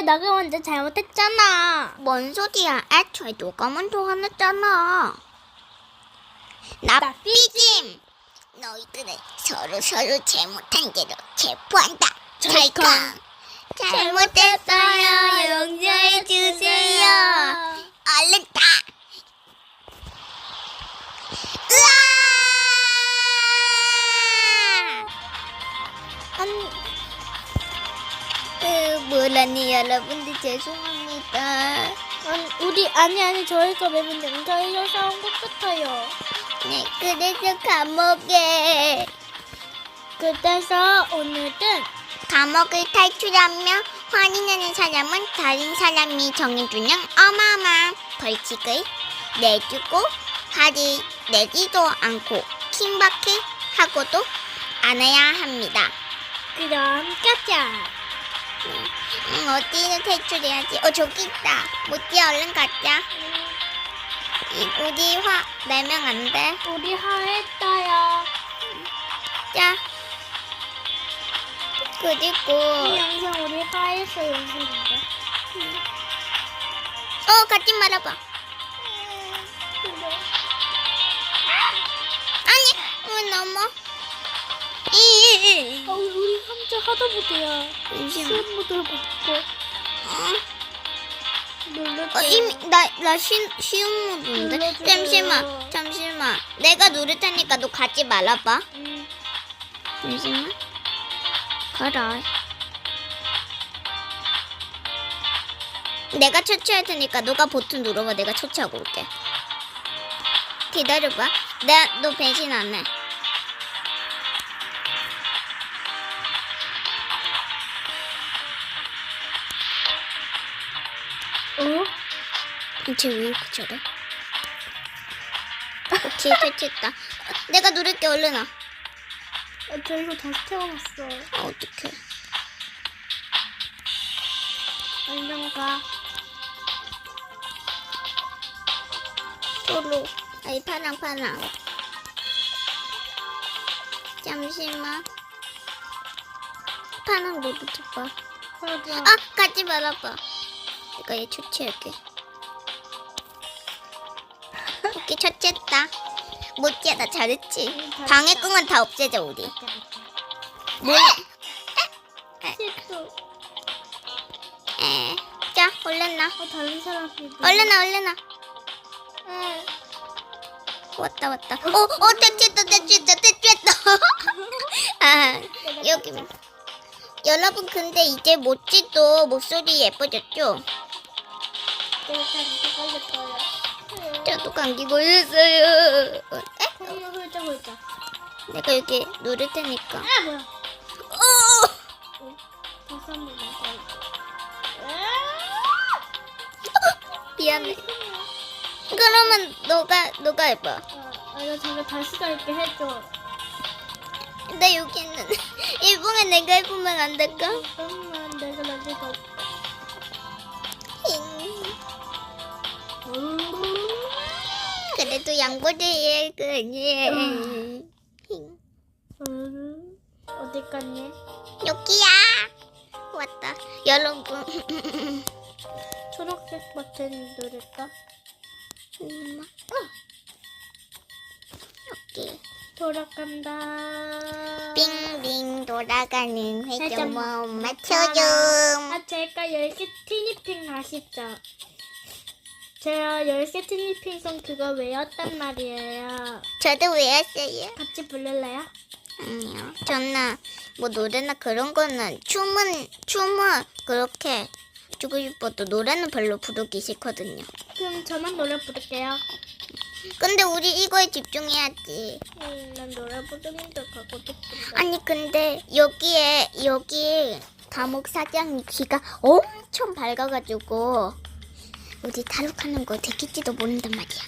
그래, 너가 먼저 잘못했잖아. 뭔 소리야? 애초에 누가 먼저 화냈잖아. 나삐짐! 너희들은 서로 서로 잘못한 대로 체포한다. 잘가. 잘못했어요. 용서해 주세요. 얼른 다. 으, 뭐라니 여러분들 죄송합니다. 우리, 아니, 아니, 저희가 매번 용서해줘서 한것 같아요. 네, 그래서 감옥에 그래서 오늘은 감옥을 탈출하며 환인하는 사람은 다른 사람이 정해주는 어마어마한 벌칙을 내주고 화를 내지도 않고 킹받게 하고도 않아야 합니다. 그럼 가자. 음, 어디로 탈출해야지? 어, 저기 있다. 모찌 얼른 가자. 이, 우리 화 내면 안 돼. 우리 하했어요. 자. 이 그리고 영상 우리 하했어 영상인데. 어 가지 말아봐. 아니 왜 넘어? 이 어, 우리 혼자 하다 보세요. 시험 모드로 바꿔. 어, 이미 나나 쉬운 모드인데. 눌러줘요. 잠시만 잠시만. 내가 누를 테니까 너 가지 말아봐. 음, 잠시만. 가라. 내가 처치할 테니까 너가 버튼 눌러봐. 내가 처치하고 올게. 기다려봐. 내가 너 배신 안 해. 쟤왜 이렇게 저래? 오케이, 설치했다. 내가 누를게, 얼른 와. 어, 저 이거 다시 태워놨어. 아, 어떡해. 얼른 가. 솔로. 아이, 파랑, 파랑. 잠시만. 파랑 모두 줘봐. 맞아. 아, 가지 말아봐. 내가 얘 처치할게. 오케이, 처치했다. 못지야, 나 잘했지. 방해꾼은 다 없애자, 우리. 뭐야? 실수. 에. 자, 얼른 나. 어, 다른 사람이. 얼른 나, 얼른 나. 응. 왔다 왔다. 어, 어, 대치했다, 대치했다, 대치했다. 아, 여기. 여러분, 근데 이제 모찌도 목소리 예뻐졌죠? 내가 감기 걸렸어요. 저도 감기 걸렸어요. 에? 그러면 홀짝 홀짝. 내가 여기 누를 테니까. 아, 뭐야. 어! 다시 한 번만 더. 미안해. 그러면 너가, 너가 해봐. 아, 나 잠깐 다시 갈게 해줘. 나 여기 있는데. 일봉에 내가 해보면 안 될까? 잠깐만, 내가 나중에 더. 그래도 양보를 해, 그래. 음, 어디 갔니? 여기야. 왔다. 여러분. 초록색 버튼 누를까? 엄마. 여기. 돌아간다. 빙빙 돌아가는 회전 회전목 맞춰줌. 아, 제가 10개 티니핑 아시죠? 제가 10개 티니핑 송 그거 외웠단 말이에요. 저도 외웠어요. 같이 부를래요? 아니요. 저는 뭐 노래나 그런 거는 춤은 춤은 그렇게 주고 싶어도 노래는 별로 부르기 싫거든요. 그럼 저만 노래 부를게요. 근데 우리 이거에 집중해야지. 음, 난 노래 부르는 데 가고 싶은데. 아니 근데 여기에 여기 감옥 사장 귀가 엄청 밝아가지고 우리 탈옥하는 거 들킬지도 모른단 말이야.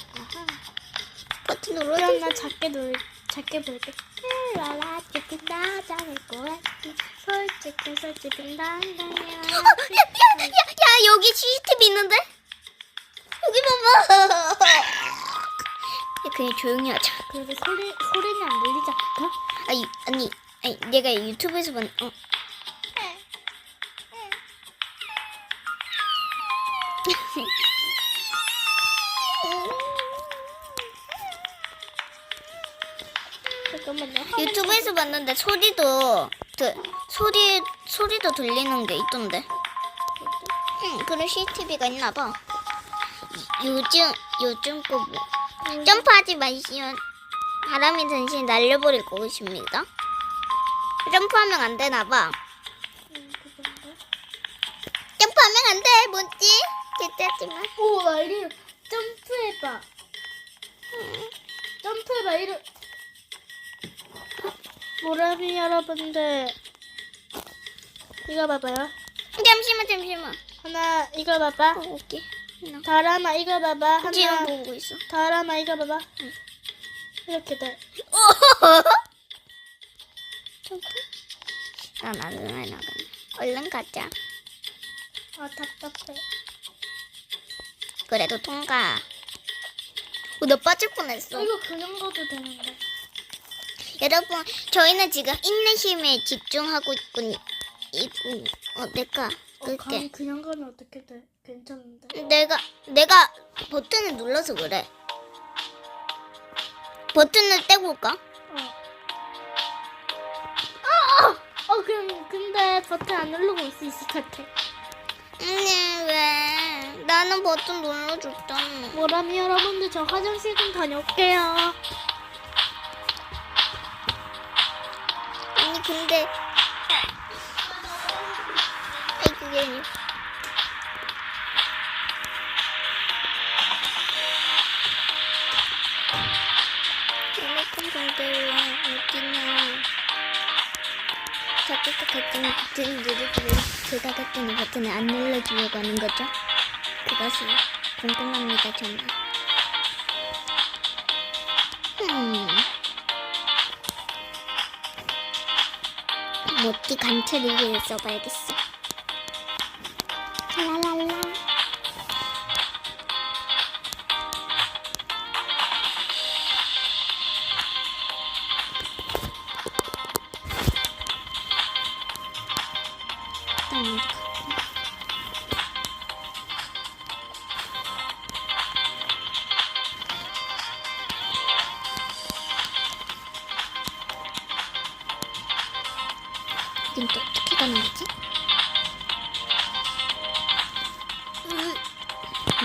버튼 그럼 눌러줘. 나 작게 노래 작게 부를게. 라라 찌끈 나장을 꼬았지 솔직히 솔직히 난다냐. 어, 야, 야, 야, 야, 여기 CCTV 있는데? 여기 봐봐. 야, 그냥 조용히 하자. 그래도 소리 소리는 안 들리지 않을까? 아니, 아니, 아니, 내가 유튜브에서 본, 어. 잠깐만요. 유튜브에서 봤는데 소리도 들 소리 소리도 들리는 게 있던데. 응, 그런 CCTV가 있나 봐. 요즘 요즘 거 뭐. 점프하지 마시면 바람이 전신 날려버릴 것입니다. 점프하면 안 되나 봐. 여러분들 이거 봐봐요. 잠시만 잠시만. 하나 이거 봐봐. 어, 오케이. 나 다람아 이거 봐봐. 하나 보고 있어. 다람아 이거 봐봐. 이렇게 돼. 점프? 난안 나가네. 얼른 가자. 아 답답해. 그래도 통과. 어, 나 빠질 뻔했어. 이거 그냥 가도 되는데. 여러분, 저희는 지금 인내심에 집중하고 있군. 있군. 어, 내가 어, 끌게. 감 그냥 가면 어떻게 돼? 괜찮은데. 내가 내가 버튼을 눌러서 그래. 버튼을 떼볼까? 어. 아! 어, 그, 근데 버튼 안 누르고 올 수 있을 것 같아. 아니 왜? 나는 버튼 눌러줬잖아. 모라미 여러분들 저 화장실 좀 다녀올게요. 근데 아이 그게 아니야. 이만큼 근데 왜 어디냐? 자꾸 버튼을 버튼을 누르고 제가 갔더니 버튼을 안 눌러주려고 하는 거죠? 그것이 궁금합니다 정말. 음. 모티 관찰을 써봐야겠어. 라라라. 여긴 또 어떻게 가는 거지? 으, 어?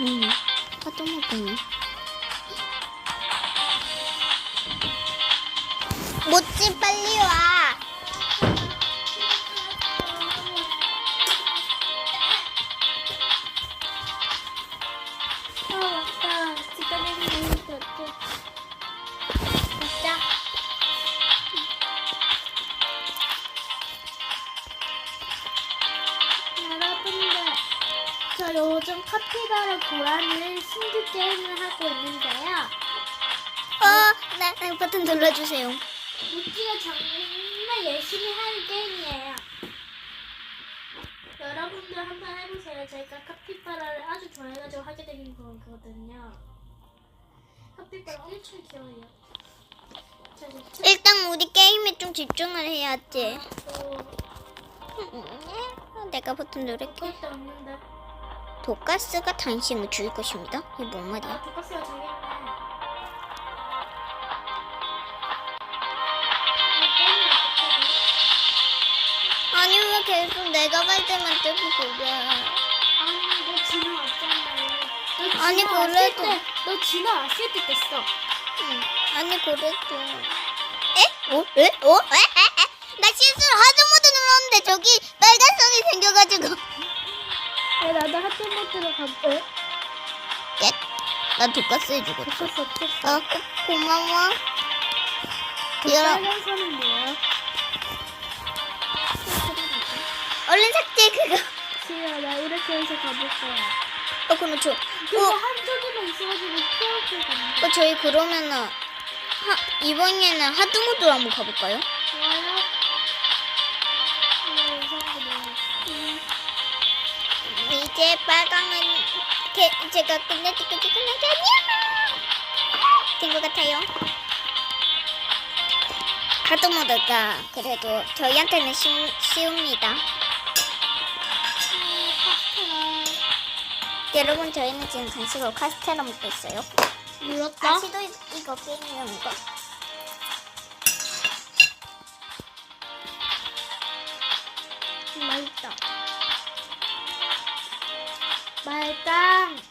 음, 파도 먹으니. 모 우찌가 정말 열심히 하는 게임이에요. 여러분들 한번 해보세요. 제가 카피바라를 아주 좋아해가지고 하게 된 거거든요. 카피바라 엄청 귀여워요. 자, 일단 우리 게임에 좀 집중을 해야지. 또 음, 내가 버튼 누를게. 도가스가 당신을 죽일 것입니다. 이게 뭔 말이야? 아, 계속 내가 갈 때만 뜨고 그래? 아니, 너 진화 왔잖아. 너 아니, 그래도. 때, 너 진화 왔을 때 됐어. 응. 아니 그래도 에? 어? 에? 어? 에? 에? 에? 나 실수로 하드 모드 눌렀는데 저기 빨간 선이 생겨가지고 야, 나도 학교 못 들어갔대. 깼? 나 독가스 해주고 없었어. 어 고, 고마워 그 빨간 선은 뭐야? 얼른 삭제 그거 지우야, 나 이렇게 해서 가볼 거야. 어 그럼 저 근데 어, 한쪽에만 있어가지고 키워줄 건데. 어 저희 그러면은 하, 이번에는 하드 모드로 한번 가볼까요? 좋아요? 어, 이상한 거 뭐야. 이제 빨강은 게, 제가 끝낼 때까지 끝나지 아니야 된 것 같아요 하드 모드가 그래도 저희한테는 쉬, 쉬웁니다 여러분 저희는 지금 간식으로 카스테라 먹고 있어요. 눌렀다. 아 시도 이- 이거 게임이랑 이거. 맛있다. 맛있다.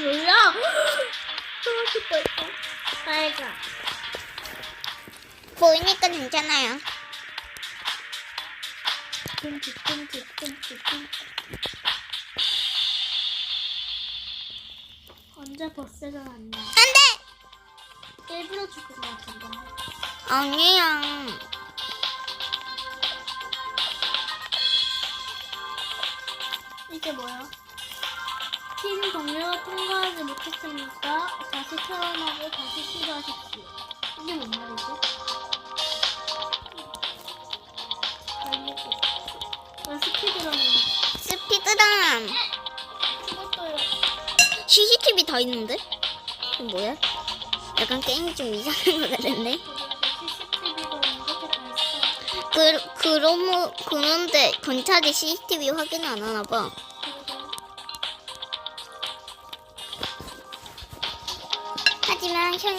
눌러. 떨어질 뻔했어. 빨강. 보이니까 괜찮아요. 끔찍 끔찍 끔찍 끔찍 언제 버스가 왔나 안돼. 일부러 죽을 것 같은데 아니야. 이게 뭐야? 팀 동료가 통과하지 못했으니까 다시 태어나고 다시 시도하십시오 이게 뭔 말이지? 알겠어 나 스피드런은 스피드람. 죽었어요 CCTV 다 있는데? 이거 뭐야? 약간 게임이 좀 이상한 것 같은데? 그, 그러면, 그런데 경찰이 CCTV 확인 안 하나 봐.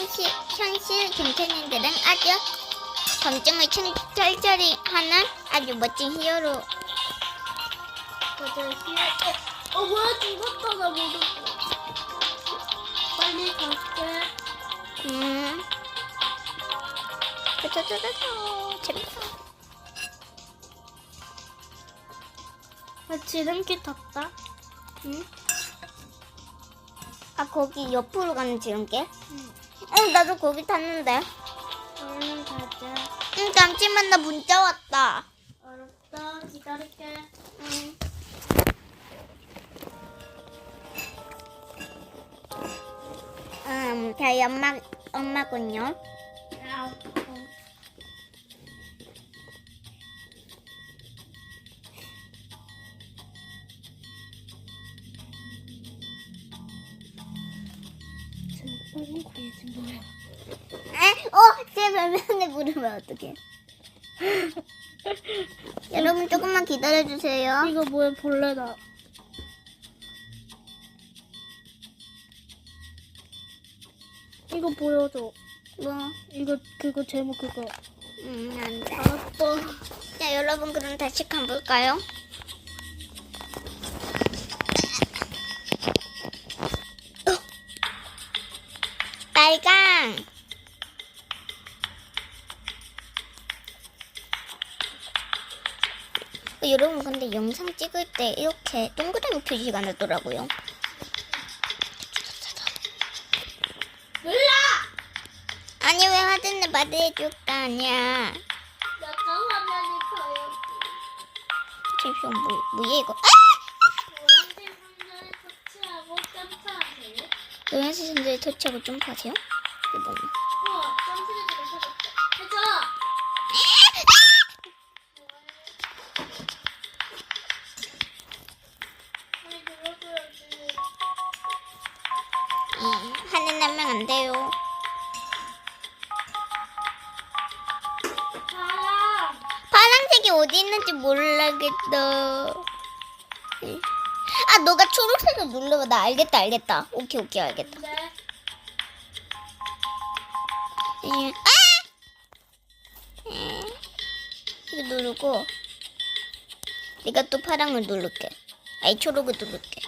현실, 현실 경찰님들은 아주 범증을 천- 철저히 하는 아주 멋진 히어로. 맞아, 희애. 어, 어, 뭐야, 죽었다, 나 모르고. 빨리 갈게. 음. 짜자자자 재밌어. 나 지름길 탔다. 응? 아 거기 옆으로 가는 지름길? 응. 어 나도 거기 탔는데. 얼른 가자. 응 잠시만 나 문자 왔다. 알았다, 기다릴게. 응. 음, 저희 엄마 엄마군요. 에? 어? 제 별명을 부르면 어떡해? 여러분 조금만 기다려 주세요. 이거 뭐야, 벌레다. 이거 보여줘. 뭐? 이거, 그거 제목 그거. 음, 안 돼. 알았어. 자, 여러분 그럼 다시 가볼까요? 빨강. 어, 여러분 근데 영상 찍을 때 이렇게 동그라미 표시가 나더라고요. 몰라! 아니 왜 화질을 받아줄까 아니야. 약간 화면이 커요. 잠시만 뭐 뭐야 이거? 아! 노란색 상자를 터치하고 점프하세요. 노란색 선들 터치하고 점프하세요? 이게 눌러봐. 나 알겠다, 알겠다. 오케이, 오케이, 알겠다. 네. 예. 아! 예. 이거 누르고, 내가 또 파랑을 누를게. 아니, 초록을 누를게.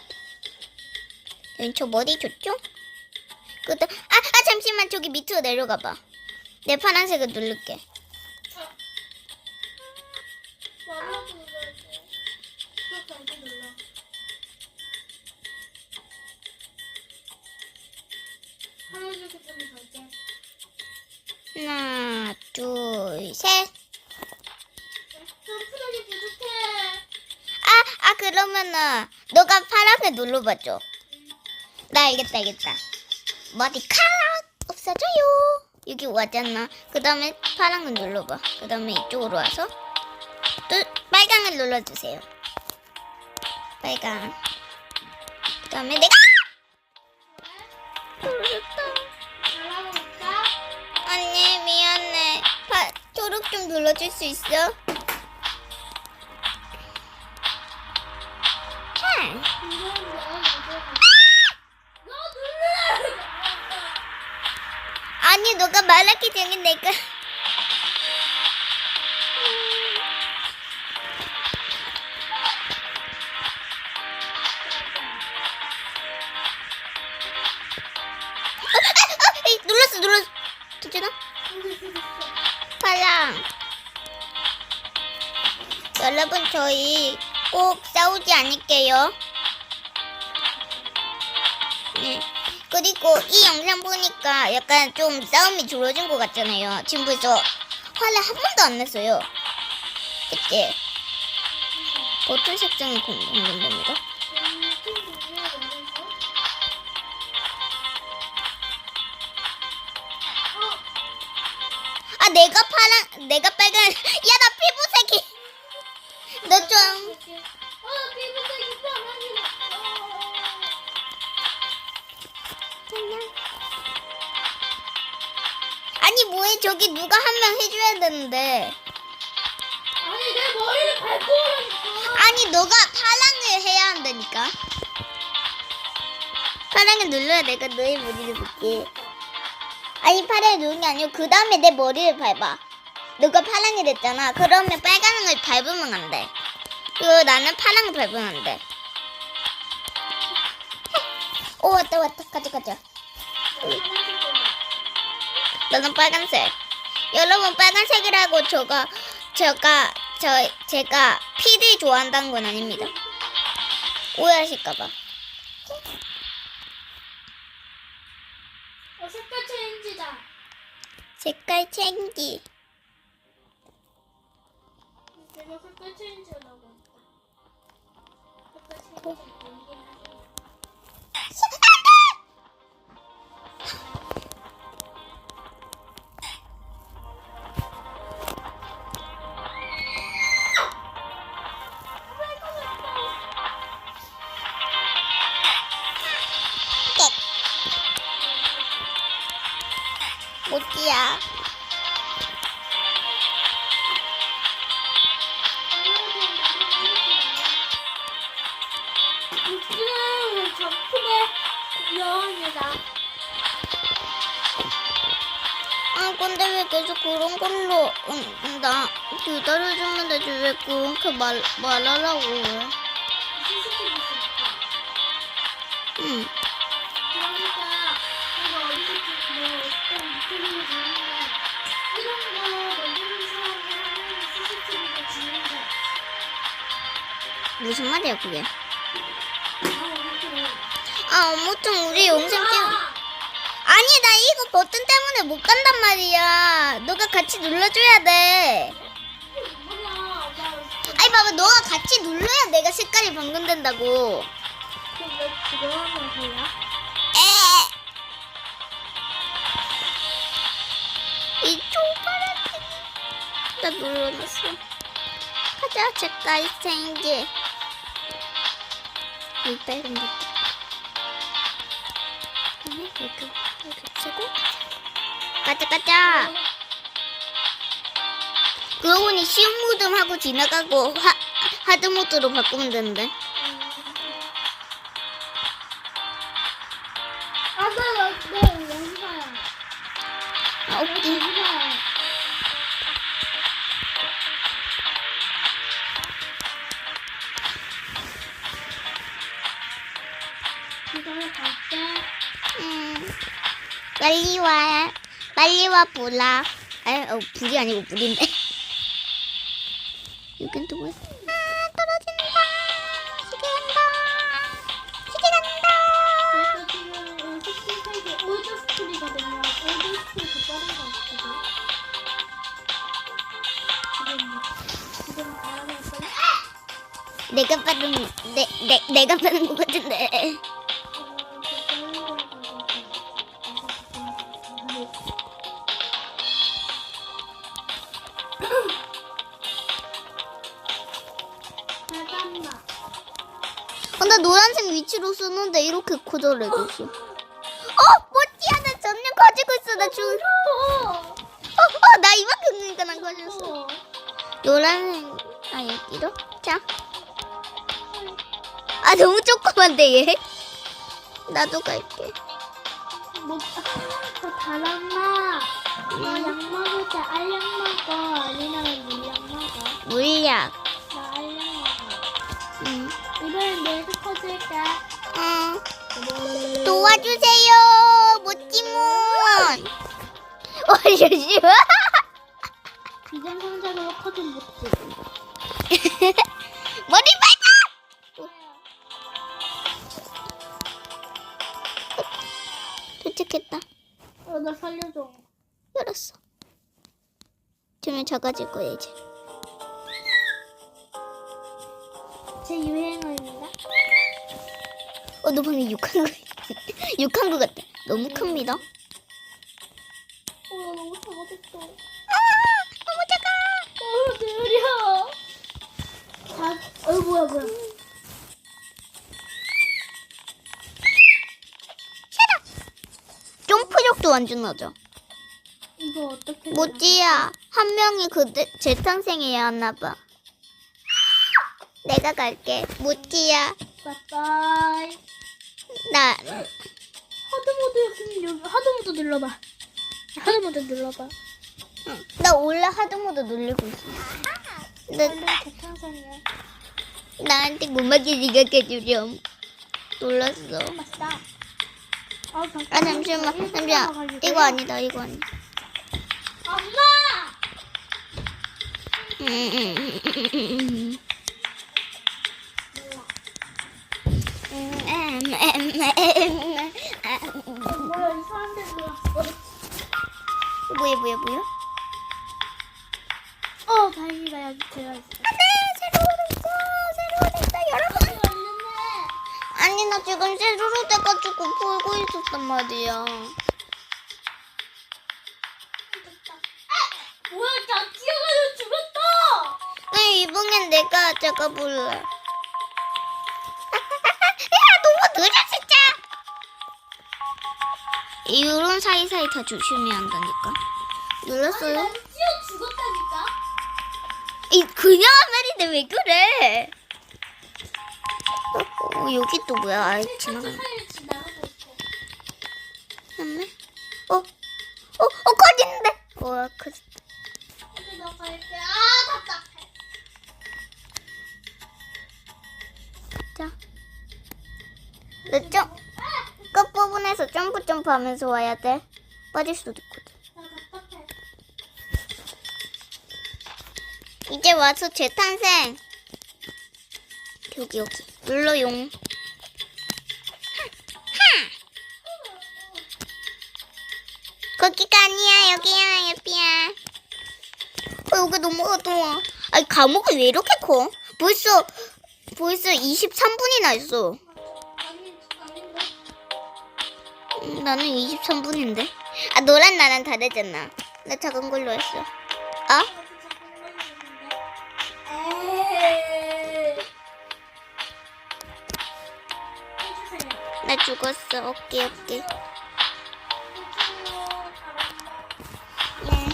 저 머리 줬죠? 그다 아, 아, 잠시만. 저기 밑으로 내려가 봐. 내 파란색을 누를게. 하나, 둘, 셋. 점프력이 부족해. 아, 아, 그러면은, 너가 파란색 눌러봐줘. 나 알겠다, 알겠다. 머리카락 없어져요. 여기 왔잖아. 그 다음에 파란을 눌러봐. 그 다음에 이쪽으로 와서 또 빨강을 눌러주세요. 빨강. 그 다음에 내가 좀 눌러줄 수 있어? 응. 아니 너가 말하기 전에 내가 어, 아, 아, 에이, 눌렀어 눌렀어 여러분 저희 꼭 싸우지 않을게요 네. 그리고 이 영상 보니까 약간 좀 싸움이 줄어든 것 같잖아요. 지금 벌써 화를 한 번도 안 냈어요. 그때 버튼 색상이 공개됩니다. 아 내가 파랑, 내가 빨간. 야 나 피부 너 좀. 아니 뭐해 저기 누가 한 명 해줘야 되는데. 아니, 내 머리를 밟고. 아니 너가 파랑을 해야 한다니까. 파랑을 눌러야 내가 너의 머리를 볼게. 아니 파랑을 누르는 게 아니고 그 다음에 내 머리를 밟아. 너가 파랑이 됐잖아. 그러면 빨간을 밟으면 안 돼. 그리고 나는 파랑을 밟으면 안 돼. 오 왔다 왔다 가자 가자. 너는 빨간색. 여러분 빨간색이라고 저가 저가 저 제가 피를 좋아한다는 건 아닙니다. 오해하실까봐. 어, 색깔 체인지다. 색깔 챙기. 내가 색깔 체인지라고 했다. 색깔 체인지. 아 근데 왜 계속 그런 걸로 응, 응, 나 기다려주면 되지 왜 그렇게 말 말하라고 해? 응. 무슨 말이야 그게? 아아 아무튼 우리 영상 찍 아니 나 이거 버튼 때문에 못 간단 말이야. 너가 같이 눌러줘야 돼. 아니 봐봐 너가 같이 눌러야 내가 색깔이 변경된다고. 그럼 왜 그거 하면 돼요? 에. 이 초파랗게 나 눌러놨어. 가자 색깔 생기. 이 빨간 거. 이렇게 이렇게 쓰고 가자 가자. 그러고 보니 쉬운 모드로 하고 지나가고 하, 하드 모드로 바꾸면 되는데. 아나나내 영상야 아, 오케이. 빨리 와. 빨리 와, 불아. 아, 어, 불이 아니고 불인데. 여긴 또 뭐야? 아, 떨어진다. 시계 간다. 시계 간다. 제가 지금 스킬팩이 올드 스쿨이거든요. 올드 스쿨 그 빠른 거 같거든. 지금 지금 바람에 빨리 내가 빠른, 내, 내, 내가 빠른 것 같은데. 위치로 쓰는데 이렇게 커져래졌어. 어, 나 점점 커지고 있어. 나 죽. 어, 어. 어, 나 이만큼 되니까 난 커졌어. 어. 노란색, 아, 여기로? 자. 아, 너무 조그만데, 얘? 나도 갈게. 뭐, 저 다람마. 너 약 먹을 때 알약 먹어. 아니면 물약 먹어. 물약. 응. 도와주세요, 모찌몬. 어, 잠시만. 비정상적으로 커진 못지. 머리 맞아! 도착했다. 어, 나 살려줘. 알았어. 점점 작아질 거야, 이제. 제 유행어입니다. 어, 너 방금 욕한 거, 욕한 거 같다. 너무 큽니다. 어, 나 너무 작아졌어. 아, 너무 작아. 어, 느려. 자, 어, 뭐야, 뭐야. 점프력도 완전 낮아. 이거 어떻게. 모찌야, 한 명이 그 재탄생해야 하나 봐. 내가 갈게. 모찌야, 빠빠이. 나 하드모드 여기 하드모드 눌러봐. 하드모드 눌러봐. 응, 나 원래 하드모드 눌리고 있어. 나 근데 대탕상이야. 나한테 고마게 생각해주렴. 놀랐어. 맞다. 아. 아 잠시만, 잠시만. 이거 아니다, 이거 아니다. 엄마! 음, 음, 음, 음, 음, 뭐야, 이 사람들. 뭐야, 뭐야, 뭐야? 어, 다행이다. 여기 제가 있어. 안돼, 새로 오랬어, 새로 오랬어, 여러분. 이거 있는데. 아니 나 지금 새로 돼가지고 보고 있었단 말이야. 뭐야, 나 뛰어가서 죽었다! 네, 이번엔 내가 잡아볼래. 이런 사이사이 다 조심해야 한다니까. 아니, 눌렀어요? 나는 뛰어 죽었다니까? 이, 그냥 하면인데 왜 그래? 어, 어, 여기 또 뭐야? 아, 지나가네. 맞네. 어, 어, 어? 와, 커지. 여 점프 점프 하면서 와야 돼. 빠질 수도 있거든. 이제 와서 재탄생. 여기, 여기. 눌러용. 거기가 아니야, 여기야, 예삐야. 어, 여기 너무 어두워. 아니, 감옥이 왜 이렇게 커? 벌써, 벌써 23분이나 있어. 나는 23분인데. 아, 노란 나랑 다르잖아. 나 작은 걸로 했어. 해주세요. 나 죽었어. 오케이, 오케이. 네.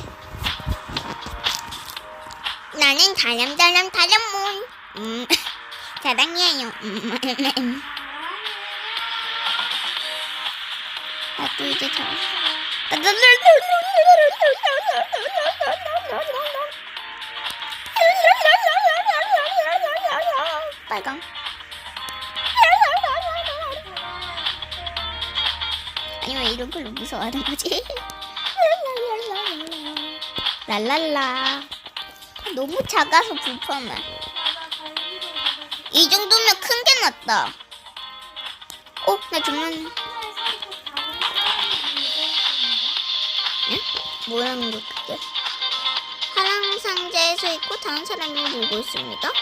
나는 다람다람 다람몬. 음, 사랑해요. 음. 나도 이제 잘. 빨강. 아니 왜 이런 걸로 무서워하는 거지? 랄랄라. 너무 작아서 불편해. 이 정도면 큰 게 낫다. 어, 나 죽는. 뭐라는 거 그게? 파랑 상자에 서 있고 다른 사람이 물고 있습니다. 어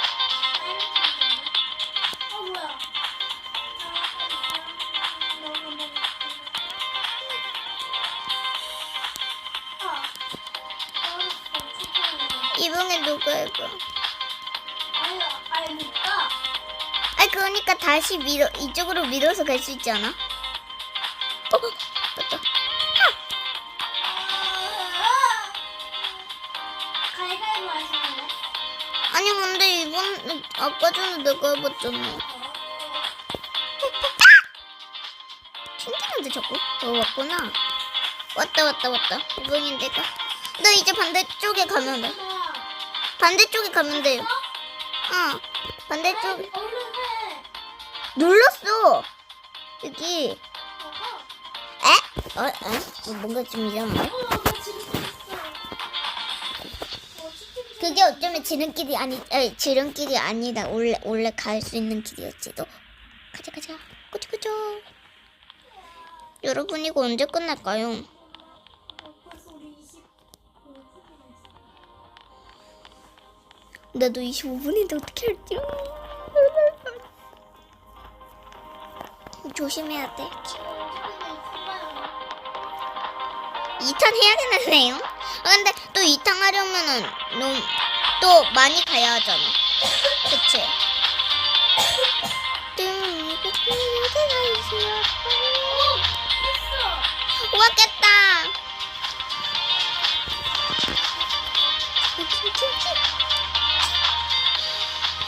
아니 못 가. 아, 그러니까 다시 밀어 이쪽으로 밀어서 갈 수 있지 않아? 아까 전에 내가 해봤잖아. 튕기는데 자꾸? 어 왔구나. 왔다 왔다 왔다. 이번엔 내가. 너 이제 반대쪽에 가면 돼. 반대쪽에 가면 돼요. 어. 반대쪽. 눌렀어. 여기. 에? 어? 에? 뭔가 좀 이상한데? 그게 어쩌면 지름길이 아니, 아니 지름길이 아니다. 원래 원래 갈 수 있는 길이었지도. 가자 가자. 그쵸 그쵸. 여러분 이거 언제 끝날까요? 어, 벌써 우리 20. 어, 후기가 있어. 나도 25분인데 어떻게 할지. 조심해야 돼. 어, 후기가 있어봐요. 2탄 해야 되나요? 아, 근데 또 2탄 하려면은 너무 또 많이 가야 하잖아. 그치? 우와 깼다.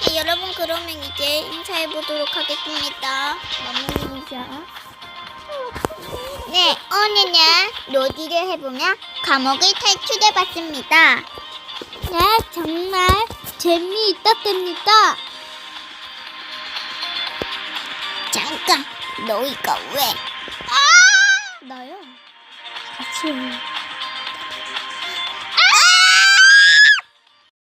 네, 여러분 그러면 이제 인사해 보도록 하겠습니다. 마무리 인사. 네, 오늘은 로디를 해보며 감옥을 탈출해 봤습니다. 네, 정말 재미있었답니다. 잠깐, 너희가 왜? 아! 나요? 같이